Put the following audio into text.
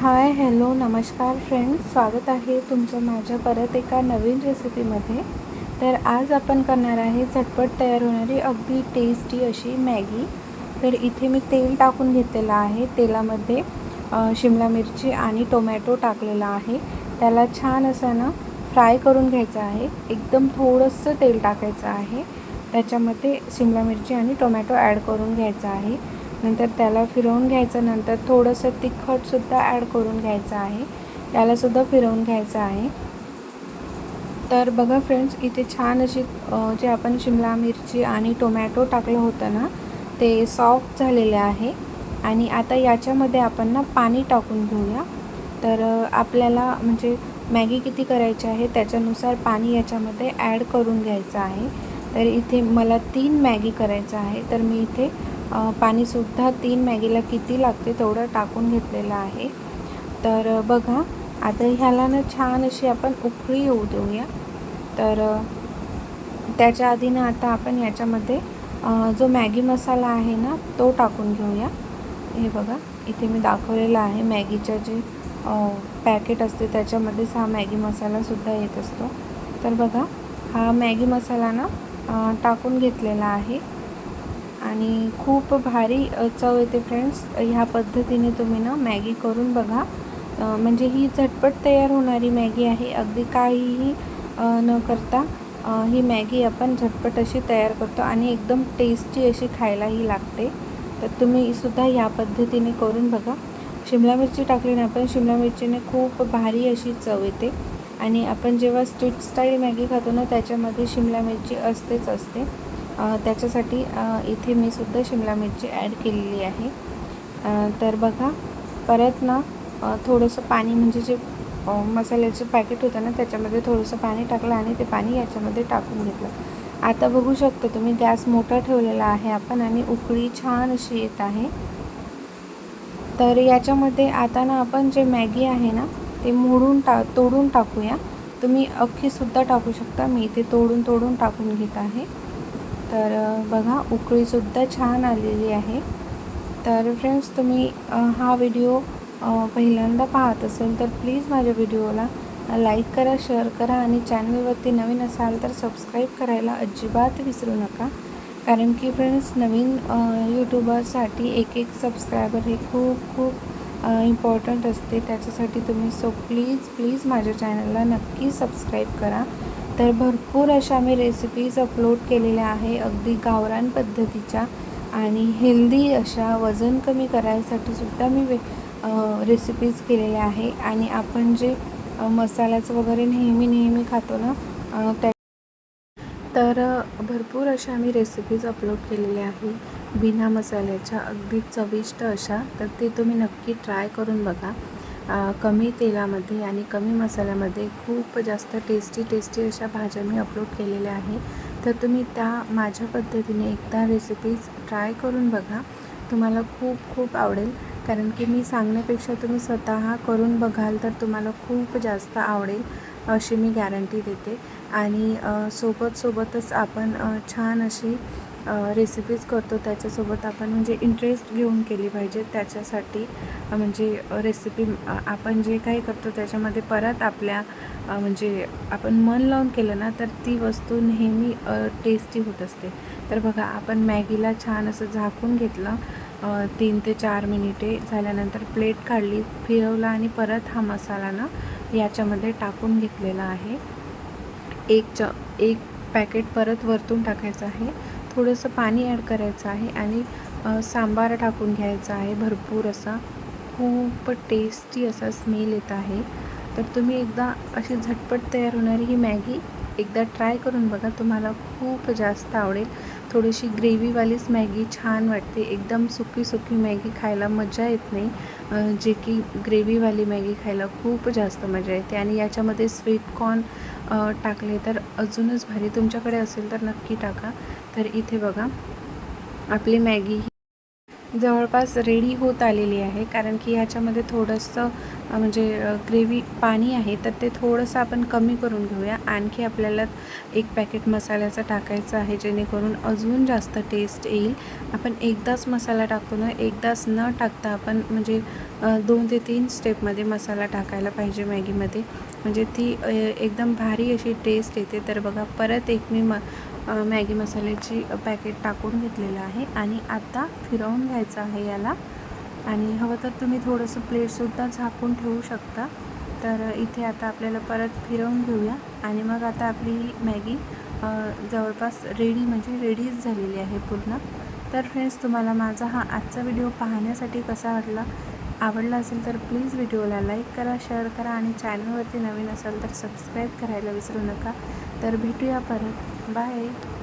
Hi hello नमस्कार friends स्वागत आहे तुमचं माझ्या परत एका नवीन रेसिपीमध्ये तर आज आपण करणार आहे झटपट तयार होणारी अगदी टेस्टी अशी मॅगी. तर इथे मी तेल टाकून घेतलेलं आहे. तेलामध्ये शिमला मिरची आणि टोमॅटो टाकलेला आहे. त्याला छान असं ना फ्राय करून घ्यायचं आहे. एकदम थोडंसं तेल टाकायचं आहे. त्याच्यामध्ये शिमला मिरची आणि टोमॅटो ॲड करून घ्यायचं आहे. नंतर त्याला फिरवून घ्यायचं नंतर थोडंसं तिखटसुद्धा ॲड करून घ्यायचं आहे. त्यालासुद्धा फिरवून घ्यायचं आहे. तर बघा फ्रेंड्स इथे छान अशी जे आपण शिमला मिरची आणि टोमॅटो टाकलं होतं ना ते सॉफ्ट झालेले आहे. आणि आता याच्यामध्ये आपण ना पाणी टाकून घेऊया. तर आपल्याला म्हणजे मॅगी किती करायची आहे त्याच्यानुसार पाणी याच्यामध्ये ॲड करून घ्यायचं आहे. तर इथे मला तीन मॅगी करायचं आहे. तर मी इथे पाणीसुद्धा तीन मॅगीला किती लागते तेवढं टाकून घेतलेलं आहे. तर बघा आता ह्याला ना छान अशी आपण उकळी येऊ देऊया. तर त्याच्या आधी ना आता आपण याच्यामध्ये जो मॅगी मसाला आहे ना तो टाकून घेऊया. हे बघा इथे मी दाखवलेला आहे मॅगीच्या जे पॅकेट असते त्याच्यामध्येच हा मॅगी मसालासुद्धा येत असतो. तर बघा हा मॅगी मसाला ना टाकून घेतलेला आहे. आणि खूप भारी चव येते फ्रेंड्स ह्या पद्धतीने तुम्ही ना मॅगी करून बघा. म्हणजे ही झटपट तयार होणारी मॅगी आहे. अगदी काहीही न करता ही मॅगी आपण झटपट अशी तयार करतो आणि एकदम टेस्टी अशी खायलाही लागते. तर तुम्ही सुद्धा ह्या पद्धतीने करून बघा. शिमला मिरची टाकली ना आपण शिमला मिरचीने खूप भारी अशी चव येते. आणि आपण जेव्हा स्ट्रीट स्टाईल मॅगी खातो ना त्याच्यामध्ये शिमला मिरची असतेच असते. त्याच्यासाठी इथे मी सुद्धा शिमला मिरची ॲड केलेली आहे. तर बघा परत ना थोडंसं पाणी म्हणजे जे मसाल्याचं पॅकेट होतं ना त्याच्यामध्ये थोडंसं पाणी टाकलं आणि ते पाणी याच्यामध्ये टाकून घेतलं. आता बघू शकतो तुम्ही गॅस मोठा ठेवलेला आहे आपण आणि उकळी छान अशी येत आहे. तर याच्यामध्ये आता ना आपण जे मॅगी आहे ना ते मोडून टा तोडून टाकूया. तुम्ही अख्खीसुद्धा टाकू शकता. मी इथे तोडून तोडून टाकून घेत आहे. तर बघा उकळीसुद्धा छान आलेली आहे. तर फ्रेंड्स तुम्ही हा व्हिडिओ पहिल्यांदा पाहत असेल तर प्लीज माझ्या व्हिडिओला लाईक करा शेअर करा आणि चॅनलवरती नवीन असाल तर सबस्क्राईब करायला अजिबात विसरू नका. कारण की फ्रेंड्स नवीन यूट्यूबरसाठी एक एक सबस्क्रायबर हे खूप खूप इम्पॉर्टंट असते. त्याच्यासाठी तुम्ही सो प्लीज प्लीज माझ्या चॅनलला नक्की सबस्क्राईब करा. तर भरपूर अशा मी रेसिपीज अपलोड केलेल्या आहे अगदी गावरान पद्धतीच्या आणि हेल्दी अशा वजन कमी करायसाठी सुद्धा मी वे रेसिपीज केलेल्या आहे. आणि आपण जे मसाल्याचं वगैरे नेहमी नेहमी खातो ना त्या तर भरपूर अशा मी रेसिपीज अपलोड केलेल्या आहे बिना मसाल्याच्या अगदी चविष्ट अशा तर ते तुम्ही नक्की ट्राय करून बघा. कमी तेलामध्ये आणि कमी मसाल्यामध्ये खूप जास्त टेस्टी टेस्टी अशा भाज्या मी अपलोड केलेल्या आहे तर तुम्ही त्या माझ्या पद्धतीने एकदा रेसिपीज ट्राय करून बघा. तुम्हाला खूप खूप आवडेल. कारण की मी सांगण्यापेक्षा तुम्ही स्वतः करून बघाल तर तुम्हाला खूप जास्त आवडेल अशी मी गॅरंटी देते. आणि सोबत सोबतच आपण छान अशी रेसिपीज करतो त्याच्यासोबत आपण म्हणजे इंटरेस्ट घेऊन केली पाहिजे. त्याच्यासाठी म्हणजे रेसिपी आपण जे काही करतो त्याच्यामध्ये परत आपल्या म्हणजे आपण मन लावून केलं ना तर ती वस्तू नेहमी टेस्टी होत असते. तर बघा आपण मॅगीला छान असं झाकून घेतलं तीन ते चार मिनिटे झाल्यानंतर प्लेट काढली फिरवला आणि परत हा मसाला ना याच्यामध्ये टाकून घेतलेला आहे. एक च एक पॅकेट परत वरतून टाकायचं आहे. थोडंसं पाणी ॲड करायचं आहे आणि सांबार टाकून घ्यायचा आहे. भरपूर असा खूप टेस्टी असा स्मेल येत आहे. तर तुम्ही एकदा अशी झटपट तयार होणारी ही मॅगी एकदा ट्राय करून बघा. तुम्हाला खूप जास्त आवडेल. थोडीशी ग्रेव्हीवालीच मॅगी छान वाटते. एकदम सुकी सुकी मॅगी खायला मजा येत नाही. जे की ग्रेव्हीवाली मॅगी खायला खूप जास्त मजा येते. आणि याच्यामध्ये स्वीट कॉर्न टाकले तर अजूनच भारी. तुमच्याकडे असेल तर नक्की टाका. तर इथे बघा आपली मॅगी जवळपास रेडी होत आलेली आहे. कारण की ह्याच्यामध्ये थोडंसं म्हणजे ग्रेव्ही पाणी आहे तर ते थोडंसं आपण कमी करून घेऊया. आणखी आपल्याला एक पॅकेट मसाल्याचं टाकायचं आहे जेणेकरून अजून जास्त टेस्ट येईल. आपण एकदाच मसाला टाकतो ना एकदाच न टाकता आपण म्हणजे दोन ते तीन स्टेपमध्ये मसाला टाकायला पाहिजे मॅगीमध्ये. म्हणजे ती एकदम भारी अशी टेस्ट येते. तर बघा परत एक मी म मॅगी मसाल्याची पॅकेट टाकून घेतलेलं आहे आणि आता फिरवून घ्यायचं आहे याला. आणि हवं तर तुम्ही थोडंसं प्लेटसुद्धा झाकून ठेवू शकता. तर इथे आता आपल्याला परत फिरवून घेऊया. आणि मग आता आपली मॅगी जवळपास रेडी म्हणजे रेडीच झालेली आहे पूर्ण. तर फ्रेंड्स तुम्हाला माझा हा आजचा व्हिडिओ पाहण्यासाठी कसा वाटला? आवडला असेल तर प्लीज व्हिडिओला लाईक करा शेअर करा आणि चॅनलवरती नवीन असाल तर सबस्क्राईब करायला विसरू नका. तर भेटूया परत. Bye!